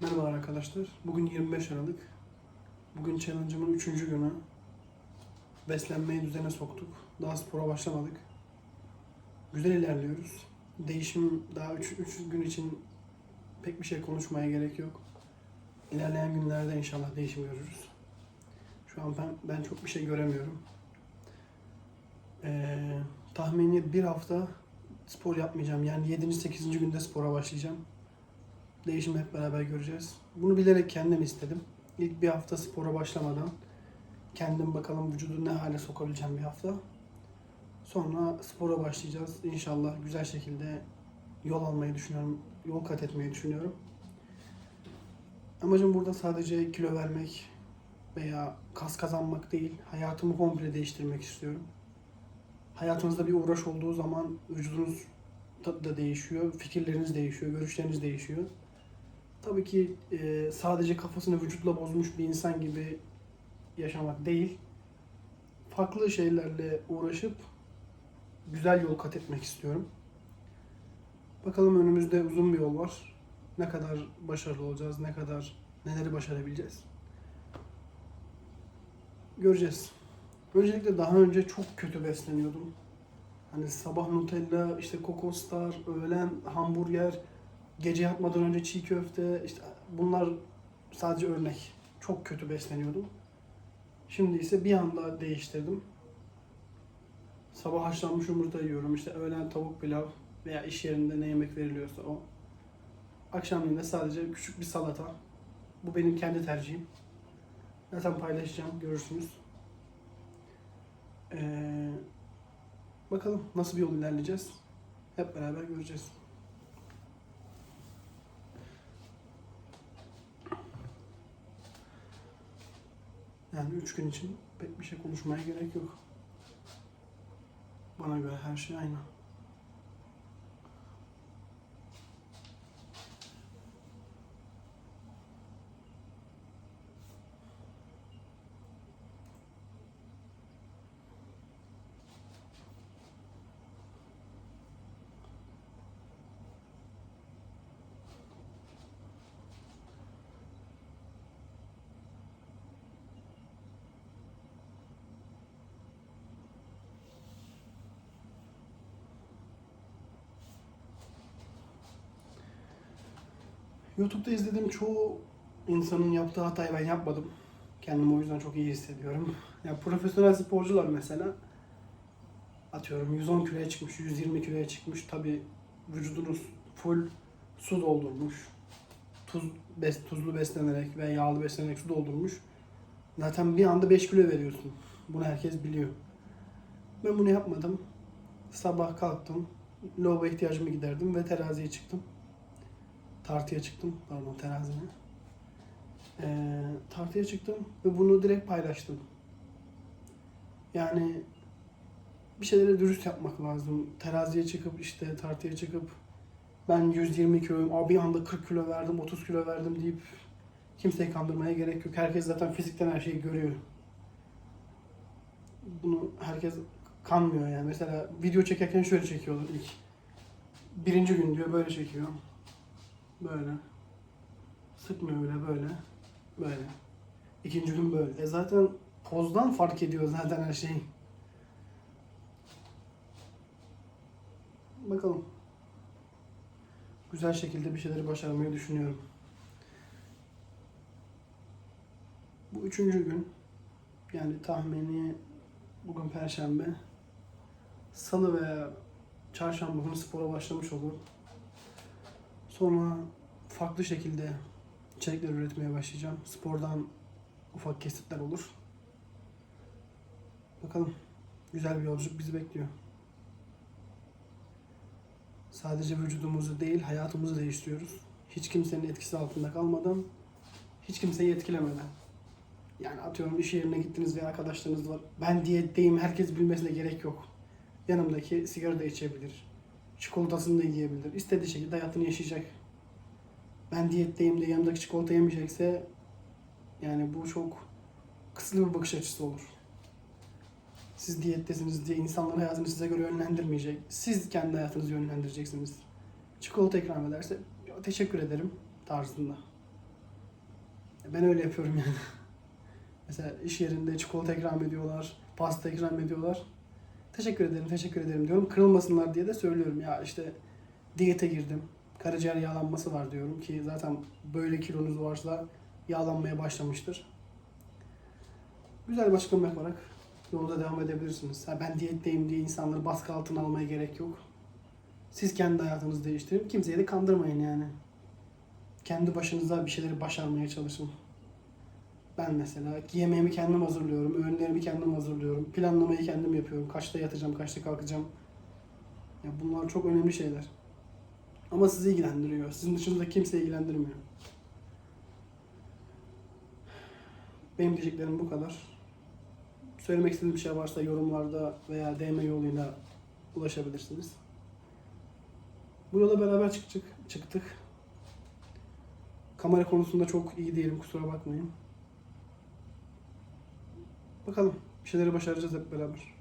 Merhabalar arkadaşlar. Bugün 25 Aralık. Bugün challenge'ımın 3. günü. Beslenmeyi düzene soktuk. Daha spora başlamadık. Güzel ilerliyoruz. Değişim daha 3, gün için pek bir şey konuşmaya gerek yok. İlerleyen günlerde inşallah değişim görürüz. Şu an ben, ben çok bir şey göremiyorum. Ee, tahmini bir hafta spor yapmayacağım. Yani 7. 8. günde spora başlayacağım. Değişimi hep beraber göreceğiz. Bunu bilerek kendim istedim. İlk bir hafta spora başlamadan kendim bakalım vücudu ne hale sokabileceğim bir hafta. Sonra spora başlayacağız. İnşallah güzel şekilde yol almayı düşünüyorum. Yol kat etmeyi düşünüyorum. Amacım burada sadece kilo vermek veya kas kazanmak değil. Hayatımı komple değiştirmek istiyorum. Hayatınızda bir uğraş olduğu zaman vücudunuz da değişiyor, fikirleriniz değişiyor, görüşleriniz değişiyor. Tabii ki e, sadece kafasını vücutla bozmuş bir insan gibi yaşamak değil. Farklı şeylerle uğraşıp güzel yol kat etmek istiyorum. Bakalım önümüzde uzun bir yol var. Ne kadar başarılı olacağız, ne kadar neleri başarabileceğiz. Göreceğiz. Öncelikle daha önce çok kötü besleniyordum. Hani sabah Nutella, işte kokoslar, öğlen hamburger, gece yatmadan önce çiğ köfte, işte bunlar sadece örnek. Çok kötü besleniyordum. Şimdi ise bir anda değiştirdim. Sabah haşlanmış yumurta yiyorum, işte öğlen tavuk pilav veya iş yerinde ne yemek veriliyorsa o. Akşamleyin de sadece küçük bir salata. Bu benim kendi tercihim. Zaten paylaşacağım, görürsünüz. Ee, bakalım nasıl bir yol ilerleyeceğiz. Hep beraber göreceğiz. Yani üç gün için pek bir şey konuşmaya gerek yok. Bana göre her şey aynı. YouTube'da izlediğim çoğu insanın yaptığı hatayı ben yapmadım. Kendimi o yüzden çok iyi hissediyorum. Ya profesyonel sporcular mesela atıyorum 110 kiloya çıkmış, 120 kiloya çıkmış. Tabi vücudunuz full su doldurmuş. Tuz, bes, tuzlu beslenerek ve yağlı beslenerek su doldurmuş. Zaten bir anda 5 kilo veriyorsun. Bunu herkes biliyor. Ben bunu yapmadım. Sabah kalktım. Loba ihtiyacımı giderdim ve teraziye çıktım tartıya çıktım. Pardon terazine. Ee, tartıya çıktım ve bunu direkt paylaştım. Yani bir şeylere dürüst yapmak lazım. Teraziye çıkıp işte tartıya çıkıp ben 120 kiloyum, abi anda 40 kilo verdim, 30 kilo verdim deyip kimseyi kandırmaya gerek yok. Herkes zaten fizikten her şeyi görüyor. Bunu herkes kanmıyor yani. Mesela video çekerken şöyle çekiyorlar ilk. Birinci gün diyor böyle çekiyor. Böyle. Sıkmıyor bile böyle. Böyle. İkinci gün böyle. E zaten pozdan fark ediyor zaten her şey. Bakalım. Güzel şekilde bir şeyleri başarmayı düşünüyorum. Bu üçüncü gün. Yani tahmini bugün perşembe. Salı veya çarşamba günü spora başlamış olurum. Sonra farklı şekilde içerikler üretmeye başlayacağım. Spordan ufak kesitler olur. Bakalım. Güzel bir yolculuk bizi bekliyor. Sadece vücudumuzu değil, hayatımızı değiştiriyoruz. Hiç kimsenin etkisi altında kalmadan, hiç kimseyi etkilemeden. Yani atıyorum iş yerine gittiniz ve arkadaşlarınız var. Ben diyetteyim, herkes bilmesine gerek yok. Yanımdaki sigara da içebilir. Çikolatasını da yiyebilir. İstediği şekilde hayatını yaşayacak. Ben diyetteyim de yanımdaki çikolata yemeyecekse yani bu çok kısıtlı bir bakış açısı olur. Siz diyettesiniz diye insanlar hayatını size göre yönlendirmeyecek. Siz kendi hayatınızı yönlendireceksiniz. Çikolata ikram ederse teşekkür ederim tarzında. Ben öyle yapıyorum yani. Mesela iş yerinde çikolata ikram ediyorlar, pasta ikram ediyorlar. Teşekkür ederim, teşekkür ederim diyorum. Kırılmasınlar diye de söylüyorum. Ya işte diyete girdim. Karaciğer yağlanması var diyorum ki zaten böyle kilonuz varsa yağlanmaya başlamıştır. Güzel bir açıklama yaparak yolda devam edebilirsiniz. Ha, ben diyetteyim diye insanları baskı altına almaya gerek yok. Siz kendi hayatınızı değiştirin. Kimseyi de kandırmayın yani. Kendi başınıza bir şeyleri başarmaya çalışın. Ben mesela yemeğimi kendim hazırlıyorum, öğünlerimi kendim hazırlıyorum, planlamayı kendim yapıyorum. Kaçta yatacağım, kaçta kalkacağım. Ya bunlar çok önemli şeyler. Ama sizi ilgilendiriyor. Sizin dışında kimse ilgilendirmiyor. Benim diyeceklerim bu kadar. Söylemek istediğim bir şey varsa yorumlarda veya DM yoluyla ulaşabilirsiniz. Bu yola beraber çıktık. çıktık. Kamera konusunda çok iyi değilim kusura bakmayın. Bakalım bir şeyleri başaracağız hep beraber.